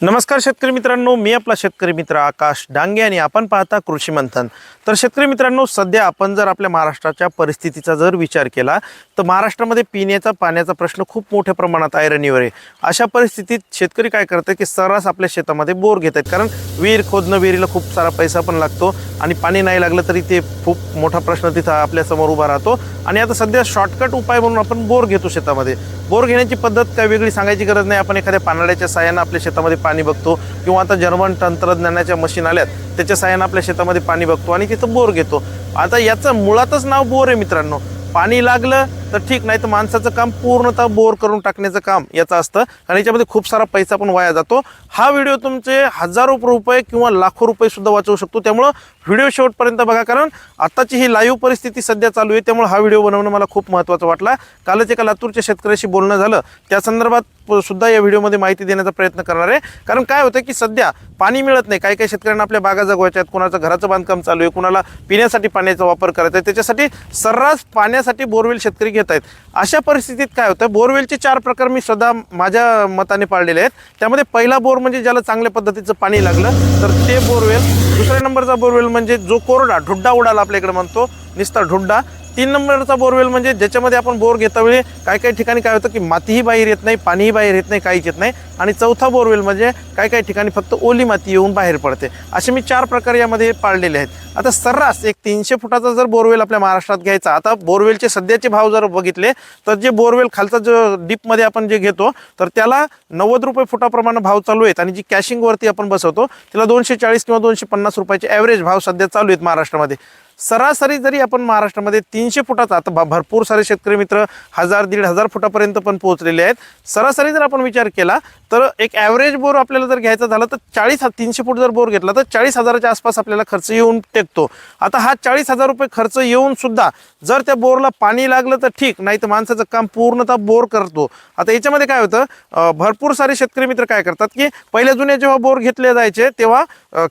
नमस्कार शेतकरी मित्रांनो मी आपला शेतकरी मित्र आकाश डांगे आणि आपण पाहता कृषी मंथन. तर शेतकरी मित्रांनो सध्या आपण जर आपल्या महाराष्ट्राच्या परिस्थितीचा जर विचार केला तर महाराष्ट्रामध्ये पिण्याचा पाण्याचा प्रश्न खूप मोठ्या प्रमाणात ऐरणीवर आहे अशा परिस्थितीत शेतकरी काय करतात की सर्रास आपल्या शेतामध्ये बोर घेत आहेत कारण विहीर खोदणं विहिरीला खूप सारा पैसा पण लागतो आणि पाणी नाही लागलं तरी ते खूप मोठा प्रश्न तिथं आपल्यासमोर उभा राहतो. आणि आता सध्या शॉर्टकट उपाय म्हणून आपण बोर घेतो शेतामध्ये. बोर घेण्याची पद्धत काय वेगळी सांगायची गरज नाही. आपण एखाद्या पानाड्याच्या साह्यानं आपल्या शेतामध्ये पाणी बघतो किंवा आता जर्मन तंत्रज्ञानाच्या मशीन आल्यात त्याच्या साह्यानं आपल्या शेतामध्ये पाणी बघतो आणि तिथं बोर घेतो. आता याचं मुळातच नाव बोर आहे मित्रांनो. पाणी लागलं तर ठीक नाही तर माणसाचं काम पूर्णतः बोर करून टाकण्याचं काम याचं असतं. आणि याच्यामध्ये खूप सारा पैसा पण वाया जातो. हा व्हिडिओ तुमचे हजारो रुपये किंवा लाखो रुपये सुद्धा वाचवू शकतो. त्यामुळं व्हिडिओ शेवटपर्यंत बघा कारण आत्ताची ही लाईव्ह परिस्थिती सध्या चालू आहे. त्यामुळे हा व्हिडिओ बनवणं मला खूप महत्त्वाचं वाटला. कालच एका लातूरच्या शेतकऱ्याशी बोलणं झालं. त्या संदर्भात सुद्धा या व्हिडिओमध्ये माहिती देण्याचा प्रयत्न करणार आहे. कारण काय होतं की सध्या पाणी मिळत नाही. काही काही शेतकऱ्यांना आपल्या बागा जगवायच्या आहेत. कुणाचं घराचं बांधकाम चालू आहे. कुणाला पिण्यासाठी पाण्याचा वापर करायचा आहे. त्याच्यासाठी सर्रास पाण्यासाठी बोरवेल शेतकरी घेत आहेत. अशा परिस्थितीत काय होतं बोरवेलचे चार प्रकार मी सदा माझ्या मताने पाळलेले आहेत. त्यामध्ये पहिला बोर म्हणजे ज्याला चांगल्या पद्धतीचं पाणी लागलं तर ते बोरवेल. दुसऱ्या नंबरचा बोरवेल म्हणजे जो कोरडा ढुड्डा उडाला आपल्याकडे म्हणतो निस्ता ढुड्डा तीन नंबरचा बोरवेल म्हणजे ज्याच्यामध्ये आपण बोर घेता वेळी काही काही ठिकाणी काय होतं की मातीही बाहेर येत नाही पाणीही बाहेर येत नाही काहीच येत नाही. आणि चौथा बोरवेल म्हणजे काही काही ठिकाणी फक्त ओली माती येऊन बाहेर पडते. असे मी चार प्रकार यामध्ये पाळलेले आहेत. आता सर्रास एक तीनशे फुटाचा जर बोरवेल आपल्या महाराष्ट्रात घ्यायचा आता बोरवेलचे सध्याचे भाव जर बघितले तर जे बोरवेल खालचा जो डीपमध्ये आपण जे घेतो तर त्याला नव्वद रुपये फुटाप्रमाणे भाव चालू आहेत. आणि जी कॅशिंगवरती आपण बसवतो त्याला दोनशे चाळीस किंवा दोनशे पन्नास रुपयाचे ॲव्हरेज भाव सध्या चालू आहेत महाराष्ट्रामध्ये. सरासरी जरी आपण महाराष्ट्रामध्ये तीनशे फुटाचा आता भरपूर सारे शेतकरी मित्र हजार दीड हजार फुटापर्यंत पण पोहोचलेले आहेत. सरासरी जर आपण विचार केला तर एक ॲव्हरेज बोर आपल्याला जर घ्यायचा झाला तर चाळीस तीनशे फूट जर बोर घेतला तर चाळीस हजाराच्या आसपास आपल्याला खर्च येऊन टेकतो. आता हा चाळीस हजार रुपये खर्च येऊन सुद्धा जर त्या बोरला पाणी लागलं तर ठीक नाही तर माणसाचं काम पूर्णतः बोर करतो. आता याच्यामध्ये काय होतं भरपूर सारे शेतकरी मित्र काय करतात की पहिल्या जुन्या जेव्हा बोर घेतले जायचे तेव्हा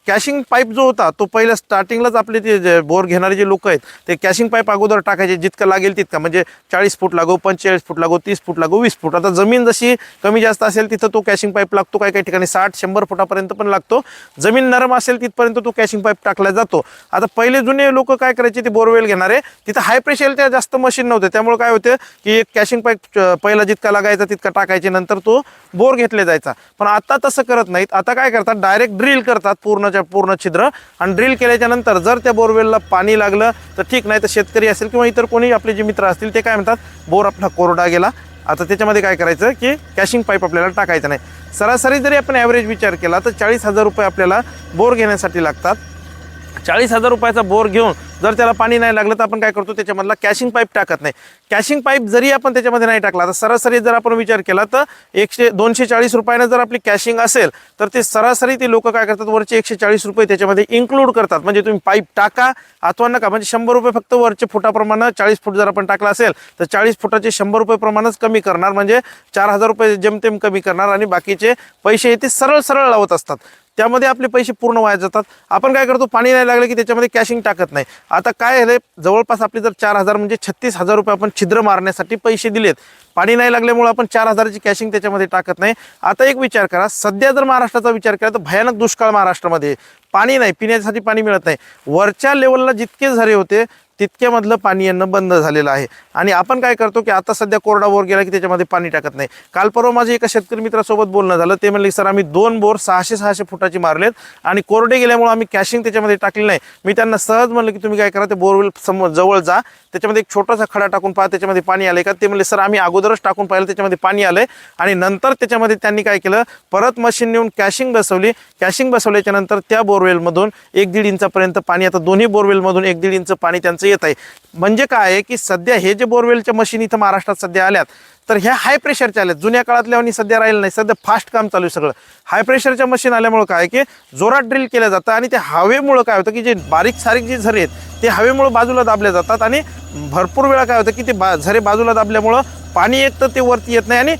कॅशिंग पाईप जो होता तो पहिल्या स्टार्टिंगलाच आपले ते जे बोर घेणारे जे लोक आहेत ते कॅशिंग पाईप अगोदर टाकायचे जितकं लागेल तितका. म्हणजे चाळीस फूट लागो पंचेचाळीस फूट लागो तीस फूट लागो वीस फूट. आता जमीन जशी कमी जास्त असेल तिथं तो कॅशिंग पाईप लागतो. काही काही ठिकाणी साठ शंभर फुटापर्यंत पण लागतो. जमीन नरम असेल तिथपर्यंत तो कॅशिंग पाईप टाकला जातो. आता पहिले जुने लोक काय करायचे ते बोरवेल घेणारे. तिथं हाय प्रेशर त्या जास्त मशीन नव्हते. त्यामुळे काय होते की एक कॅशिंग पाईप पहिला जितका लागायचा तितका टाकायचे. नंतर तो बोर घेतले जायचा. पण आता तसं करत नाहीत. आता काय करतात डायरेक्ट ड्रिल करतात पूर्णच्या पूर्ण छिद्र. आणि ड्रिल केल्याच्यानंतर जर त्या बोरवेलला पाणी पाणी लागलं तर ठीक नाही तर शेतकरी असेल किंवा इतर कोणी आपले जे मित्र असतील ते काय म्हणतात बोर आपला कोरडा गेला. आता त्याच्यामध्ये काय करायचं की कॅशिंग पाईप आपल्याला टाकायचं नाही. सरासरी जरी आपण ॲव्हरेज विचार केला तर चाळीस हजार रुपये आपल्याला बोर घेण्यासाठी लागतात. चाळीस हजार रुपयाचा बोर घेऊन जर त्याला पाणी नाही लागलं तर आपण काय करतो? त्याच्यामधला कॅशिंग पाईप टाकत नाही. कॅशिंग पाईप जरी आपण त्याच्यामध्ये नाही टाकला तर सरासरी जर आपण विचार केला तर एकशे दोनशे चाळीस रुपयानं जर आपली कॅशिंग असेल तर ते सरासरी ते लोक काय करतात? वरचे एकशे चाळीस रुपये त्याच्यामध्ये इन्क्लूड करतात. म्हणजे तुम्ही पाईप टाका अथवा नका. म्हणजे शंभर रुपये फक्त वरचे फुटाप्रमाणे चाळीस फूट जर आपण टाकला असेल तर चाळीस फुटाचे शंभर रुपये प्रमाणच कमी करणार. म्हणजे चार हजार रुपये जेमतेम कमी करणार आणि बाकीचे पैसे हे ते सरळ सरळ लावत असतात. त्यामध्ये आपले पैसे पूर्ण वाया जातात. आपण काय करतो पाणी नाही लागलं की त्याच्यामध्ये कॅशिंग टाकत नाही. आता काय आहे जवळपास आपले जर चार हजार म्हणजे छत्तीस हजार रुपये आपण छिद्र मारण्यासाठी पैसे दिलेत. पाणी नाही लागल्यामुळे आपण चार हजाराची कॅशिंग त्याच्यामध्ये टाकत नाही. आता एक विचार करा सध्या जर महाराष्ट्राचा विचार केला तर भयानक दुष्काळ महाराष्ट्रामध्ये पाणी नाही पिण्यासाठी पाणी मिळत नाही. वरच्या लेवलला जितके झरे होते तितक्यामधलं पाणी येणं बंद झालेलं आहे. आणि आपण काय करतो की आता सध्या कोरडा बोर गेला की त्याच्यामध्ये पाणी टाकत नाही. काल परवा माझे एका शेतकरी मित्रासोबत बोलणं झालं. ते म्हणले सर आम्ही दोन बोर सहाशे सहाशे फुटाची मारलेत आणि कोरडे गेल्यामुळे आम्ही कॅशिंग त्याच्यामध्ये टाकली नाही. मी त्यांना सहज म्हणलं की तुम्ही काय करा ते बोरवेल समोर जवळ जा. त्याच्यामध्ये एक छोटासा खडा टाकून पहा त्याच्यामध्ये पाणी आलंय का? ते म्हणले सर आम्ही अगोदरच टाकून पाहिलं त्याच्यामध्ये पाणी आलं आणि नंतर त्याच्यामध्ये त्यांनी काय केलं परत मशीन नेऊन कॅशिंग बसवली. कॅशिंग बसवल्याच्या नंतर त्या बोरवेलमधून एक दीड इंचापर्यंत पाणी आता दोन्ही बोरवेलमधून एक दीड इंच पाणी त्यांचं येत आहे. म्हणजे काय आहे की सध्या हे जे बोरवेलच्या मशीन इथं महाराष्ट्रात सध्या आल्यात तर ह्या हाय प्रेशरच्या आल्या जुन्या काळातल्या आणि सध्या राहिलं नाही. सध्या फास्ट काम चालू आहे सगळं. हाय प्रेशरच्या मशीन आल्यामुळं काय की जोरात ड्रिल केलं जातं आणि ते हवेमुळं काय होतं की जे बारीक सारीक जे झरे आहेत ते हवेमुळं बाजूला दाबले जातात आणि भरपूर वेळा काय होतं की ते बा झरे बाजूला दाबल्यामुळं पाणी एक तर ते वरती येत नाही आणि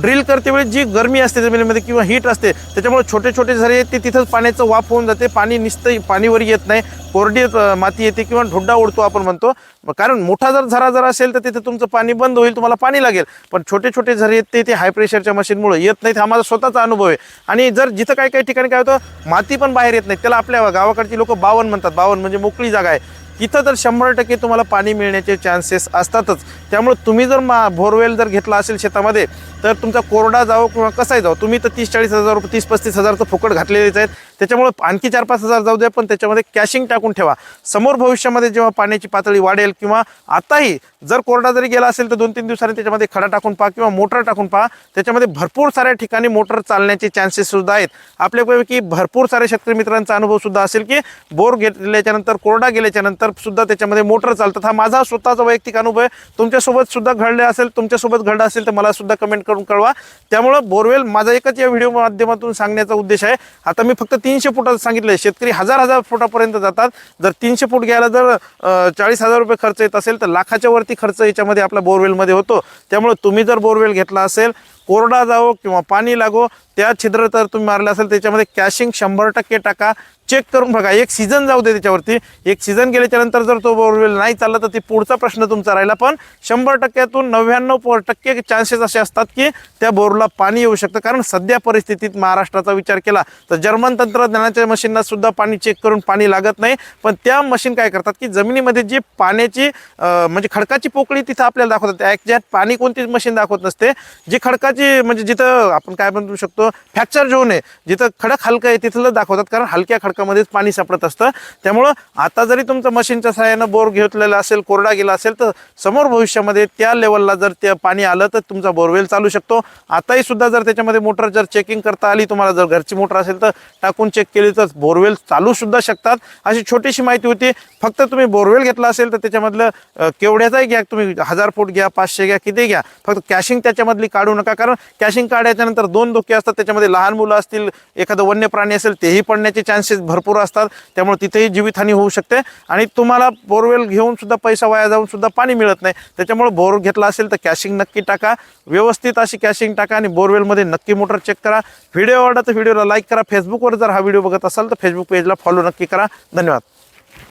ड्रिल करते वेळी जी गरमी असते जमिनीमध्ये किंवा हीट असते त्याच्यामुळे छोटे छोटे झरे आहेत ते तिथंच पाण्याचं वाफ होऊन जाते पाणी निसतं पाणीवर येत नाही कोरडी माती येते किंवा ढोड्डा उडतो आपण म्हणतो. कारण मोठा जर झरा जर असेल तर तिथे तुमचं पाणी बंद होईल तुम्हाला पाणी लागेल. पण छोटे छोटे झरे आहेत ते ते हाय प्रेशरच्या मशीनमुळे येत नाहीत हा माझा स्वतःचा अनुभव आहे. आणि जर जिथं काही काही ठिकाणी काय होतं माती पण बाहेर येत नाही. त्याला आपल्या गावाकडची लोक बावन म्हणतात. बावन म्हणजे मोकळी जागा आहे. तिथं तर शंभर टक्के तुम्हाला पाणी मिळण्याचे चान्सेस असतातच. त्यामुळे तुम्ही जर मा बोरवेल जर घेतला असेल शेतामध्ये तर तुमचा कोरडा जावं किंवा कसाही जावं तुम्ही तर तीस चाळीस हजार रुपये तीस पस्तीस हजारचं फुकट घातलेलेच आहेत. त्याच्यामुळे आणखी चार पाच हजार जाऊ द्या पण त्याच्यामध्ये कॅशिंग टाकून ठेवा. समोर भविष्यामध्ये जेव्हा पाण्याची पातळी वाढेल किंवा आताही जर कोरडा जरी गेला असेल तर दोन तीन दिवसांनी त्याच्यामध्ये खडा टाकून पहा किंवा मोटर टाकून पहा. त्याच्यामध्ये भरपूर साऱ्या ठिकाणी मोटर चालण्याचे चान्सेस सुद्धा आहेत. आपल्यापैकी भरपूर सारे शेतकरी मित्रांचा अनुभव सुद्धा असेल की बोर घेतल्याच्यानंतर कोरडा गेल्याच्यानंतर सुद्धा त्याच्यामध्ये मोटर चालतात. हा माझा स्वतःचा वैयक्तिक अनुभव आहे. तुमच्यासोबत सुद्धा घडले असेल तुमच्यासोबत घडलं असेल तर मला सुद्धा कमेंट करून कळवा. त्यामुळं बोरवेल माझा एकच या व्हिडिओ माध्यमातून सांगण्याचा उद्देश आहे. आता मी फक्त तीनशे फुटाचं सांगितलं शेतकरी हजार हजार फुटापर्यंत जातात. जर तीनशे फूट घ्यायला जर चाळीस हजार रुपये खर्च येत असेल तर लाखाच्या वरती खर्च याच्यामध्ये आपल्या बोरवेलमध्ये होतो. त्यामुळे तुम्ही जर बोरवेल घेतला असेल कोरडा जावो किंवा पाणी लागो त्या छिद्र तर तुम्ही मारलं असेल त्याच्यामध्ये कॅशिंग शंभर टक्के टाका. चेक करून बघा. एक सीझन जाऊ दे त्याच्यावरती. एक सीझन गेल्याच्यानंतर जर तो बोरवेल नाही चालला तर ती पुढचा प्रश्न तुमचा राहिला. पण शंभर टक्क्यातून नव्याण्णव टक्के चान्सेस असे असतात की त्या बोरला पाणी येऊ शकतं. कारण सध्या परिस्थितीत महाराष्ट्राचा विचार केला तर जर्मन तंत्रज्ञानाच्या मशीनना सुद्धा पाणी चेक करून पाणी लागत नाही. पण त्या मशीन काय करतात की जमिनीमध्ये जी पाण्याची म्हणजे खडकाची पोकळी तिथं आपल्याला दाखवतात. ॲक्झॅक्ट पाणी कोणतीच मशीन दाखवत नसते. जी खडकाची म्हणजे जिथं आपण काय म्हणू शकतो फ्रॅक्चर झोन आहे जिथं खडक हलकं आहे तिथलं दाखवतात कारण हलक्या खडकामध्येच पाणी सापडत असतं. त्यामुळं आता जरी तुमचं मशीनच्या सहाय्यानं बोर घेतलेला असेल कोरडा गेला असेल तर समोर भविष्यामध्ये त्या लेवलला जर ते पाणी आलं तर तुमचा बोरवेल चालू शकतो. आताही सुद्धा जर त्याच्यामध्ये मोटर जर चेकिंग करता आली तुम्हाला जर घरची मोटर असेल तर टाकून चेक केली तर बोरवेल चालू सुद्धा शकतात. अशी छोटीशी माहिती होती फक्त तुम्ही बोरवेल घेतला असेल तर त्याच्यामधलं केवढ्याचाही घ्या तुम्ही हजार फूट घ्या पाचशे घ्या किती घ्या. फक्त कॅशिंग त्याच्यामधली काढू नका कारण कॅशिंग काढायच्यानंतर दोन धोके असतात त्याच्यामध्ये लहान मुलं असतील एखादं वन्य प्राणी असेल तेही पडण्याचे चान्सेस भरपूर असतात. त्यामुळे तिथेही जीवितहानी होऊ शकते. आणि तुम्हाला बोरवेल घेऊन सुद्धा पैसा वाया जाऊन सुद्धा पाणी मिळत नाही. त्याच्यामुळे बोर घेतला असेल तर कॅशिंग नक्की टाका. व्यवस्थित अशी कॅशिंग टाका आणि बोरवेलमध्ये नक्की मोटर चेक करा. व्हिडिओ आवडला तर व्हिडिओला लाईक करा. फेसबुकवर जर हा व्हिडिओ बघत असाल तर फेसबुक पेजला फॉलो नक्की करा. धन्यवाद.